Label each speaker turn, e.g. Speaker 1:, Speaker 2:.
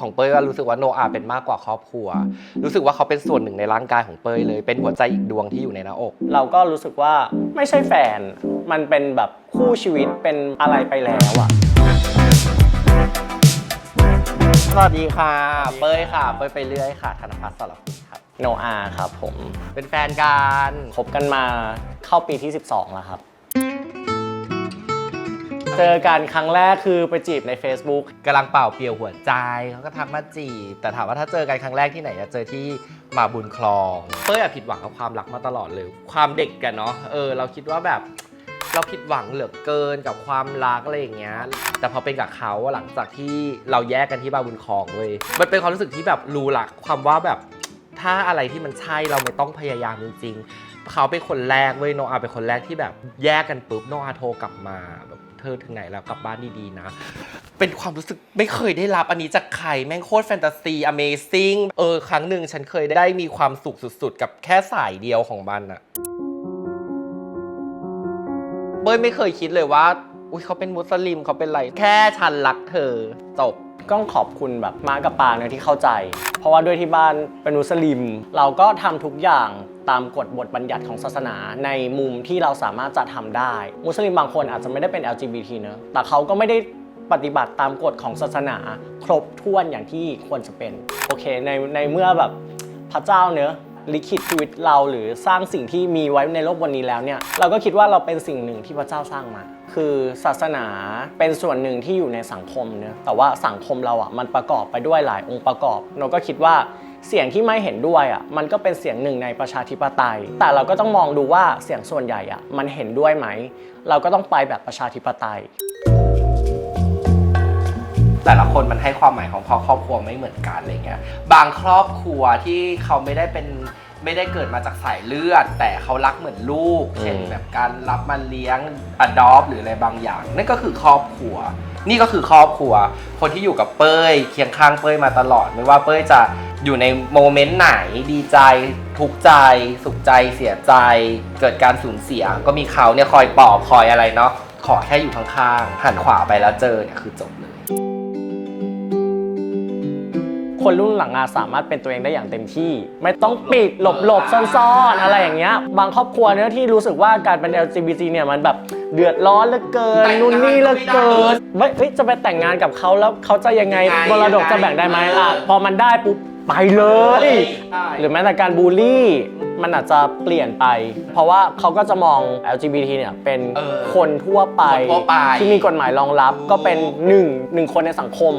Speaker 1: ของเป้ยว่ารู้สึกว่าโนอาเป็นมากกว่าครอบครัว รู้สึกว่าเขาเป็นส่วนหนึ่งในร่างกายของเป้ยเลย เป็นหัวใจอีกดวงที่อยู่ในหน้าอก
Speaker 2: เราก็รู้สึกว่าไม่ใช่แฟน มันเป็นแบบคู่ชีวิตเป็นอะไรไปแล้วอะ
Speaker 1: สวัสดีค่ะ เป้ยค่ะ เป้ยไปเรื่อยค่ะธนพัฒน์สรคุณครับ
Speaker 2: โนอาครับผม
Speaker 1: เป็นแฟนกัน
Speaker 2: คบกันมาเข้าปีที่ 12 แล้วครับ เจอกันครั้งแรกคือไปจีบใน Facebook
Speaker 1: กำลังเป่าเปลี่ยวหัวใจเขาก็ทักมาจีบ แต่ถามว่าถ้าเจอกันครั้งแรกที่ไหนจะเจอที่มาบุญคลองเป้ยอะผิดหวังกับความรักมาตลอดเลย ความเด็กกันเนาะเออเราคิดว่าแบบ เราผิดหวังเหลือเกินกับความรักอะไรอย่างเงี้ย แต่พอเป็นกับเขาหลังจากที่เราแยกกันที่บาบุญคลองเลย มันเป็นความรู้สึกที่แบบรู้หลักความว่าแบบถ้าอะไรที่มันใช่เราไม่ต้องพยายามจริงๆเขาเป็นคนแรกเว้ยโนอาเป็นคนแรกที่แบบแยกกันปุ๊บโนอาโทรกลับมา เธอถึงไหนแล้วกลับบ้านดีๆนะ เป็นความรู้สึกไม่เคยได้รับอันนี้จากใครแม่งโคตรแฟนตาซี Amazing เออ ครั้งหนึ่งฉันเคยได้มีความสุขสุดๆ กับแค่สายเดียวของมันอะเบ้ยไม่เคยคิดเลยว่า อุ้ยเขาเป็นมุสลิมเขาเป็นอะไร แค่ฉันรักเธอจบ
Speaker 2: ก็ขอบคุณแบบมากับปางเนี่ยที่เข้าใจ เพราะว่าด้วยที่บ้านเป็นมุสลิม เราก็ทำทุกอย่างตามกฎบทบัญญัติของศาสนาในมุมที่เราสามารถจะทำได้ มุสลิมบางคนอาจจะไม่ได้เป็น LGBT เนอะแต่เขาก็ไม่ได้ปฏิบัติตามกฎของศาสนา ครบถ้วนอย่างที่ควรจะเป็น โอเคในในเมื่อแบบพระเจ้าเนอะ ลิขิตชีวิตเราหรือสร้างสิ่งที่มีไว้ในโลกวันนี้แล้วเนี่ยเราก็คิดว่าเราเป็นสิ่งหนึ่งที่พระเจ้าสร้างมา คือศาสนาเป็นส่วนหนึ่งที่อยู่ในสังคมเนอะแต่ว่าสังคมเราอะมันประกอบไปด้วยหลายองค์ประกอบเราก็คิดว่าเสียงที่ไม่เห็นด้วยอะมันก็เป็นเสียงหนึ่งในประชาธิปไตย แต่เราก็ต้องมองดูว่าเสียงส่วนใหญ่อะมันเห็นด้วยไหม เราก็ต้องไปแบบประชาธิปไตย
Speaker 1: แต่ละคนมันให้ความหมายของครอบครัวไม่เหมือนกันอะไรเงี้ยบางครอบครัวที่เขาไม่ได้เป็นไม่ได้เกิดมาจากสายเลือด แต่เขารักเหมือนลูก เช่นแบบการรับมาเลี้ยงอดอปหรืออะไรบางอย่าง นั่นก็คือครอบครัว นี่ก็คือครอบครัว คนที่อยู่กับเป้ยเคียงข้างเป้ยมาตลอด ไม่ว่าเป้ยจะอยู่ในโมเมนต์ไหนดีใจ ทุกข์ใจ สุขใจเสียใจ เกิดการสูญเสีย ก็มีเขาเนี่ยคอยปลอบคอยอะไรเนาะขอแค่อยู่ข้างๆหันขวาไปแล้วเจอเนี่ยคือจบเลย
Speaker 2: คนรุ่นหลังอาสามารถเป็นตัวเองได้อย่างเต็มที่ ไม่ต้องปิดหลบหลบๆซ่อนๆ อะไรอย่างเงี้ยบางครอบครัวเนี่ยที่รู้สึกว่าการเป็น LGBT เนี่ยมันแบบเดือดร้อนเหลือเกิน
Speaker 1: แต่งงาน
Speaker 2: นู่นนี่เหลือเกิน
Speaker 1: ไม่ได้
Speaker 2: เฮ้ยเฮ้ยจะไปแต่งงานกับเขาแล้วเขาจะยังไง
Speaker 1: ยังไง
Speaker 2: มรดกจะแบ่งได้ไหมอะพอมันได้ปุ๊บไปเลย
Speaker 1: ใช่
Speaker 2: หรือแม้แต่การบูลลี่มันอาจจะเปลี่ยนไป เพราะว่าเขาก็จะมอง LGBT เนี่ยเป็น
Speaker 1: เออ
Speaker 2: คนทั่วไป
Speaker 1: คนทั่วไป
Speaker 2: ที่มีกฎหมายรองรับก็เป็นหนึ่งหนึ่งคนในสังคม